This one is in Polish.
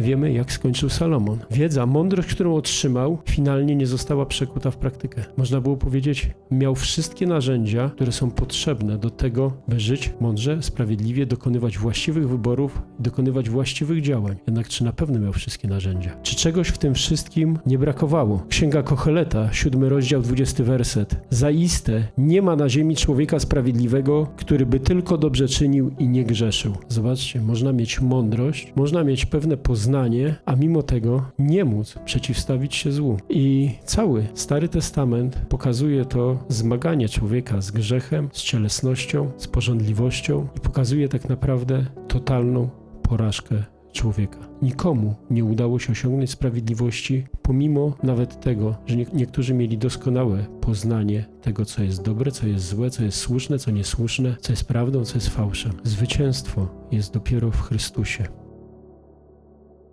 wiemy, jak skończył Salomon. Wiedza, mądrość, którą otrzymał, finalnie nie została przekuta w praktykę. Można było powiedzieć, miał wszystkie narzędzia, które są potrzebne do tego, by żyć mądrze, sprawiedliwie, dokonywać właściwych wyborów dokonywać właściwych działań. Jednak czy na pewno miał wszystkie narzędzia? Czy czegoś w tym wszystkim nie brakowało? Księga Kocheleta, siódmy rozdział, 20 werset. Zaiste nie ma na ziemi człowieka sprawiedliwego, który by tylko dobrze czynił i nie grzeszył. Zobaczcie, można mieć mądrość, można mieć pewne poznanie, a mimo tego nie móc przeciwstawić się złu. I cały Stary Testament pokazuje to zmaganie człowieka z grzechem, z cielesnością, z porządliwością i pokazuje tak naprawdę totalną porażkę człowieka. Nikomu nie udało się osiągnąć sprawiedliwości, pomimo nawet tego, że nie, niektórzy mieli doskonałe poznanie tego, co jest dobre, co jest złe, co jest słuszne, co niesłuszne, co jest prawdą, co jest fałszem. Zwycięstwo jest dopiero w Chrystusie.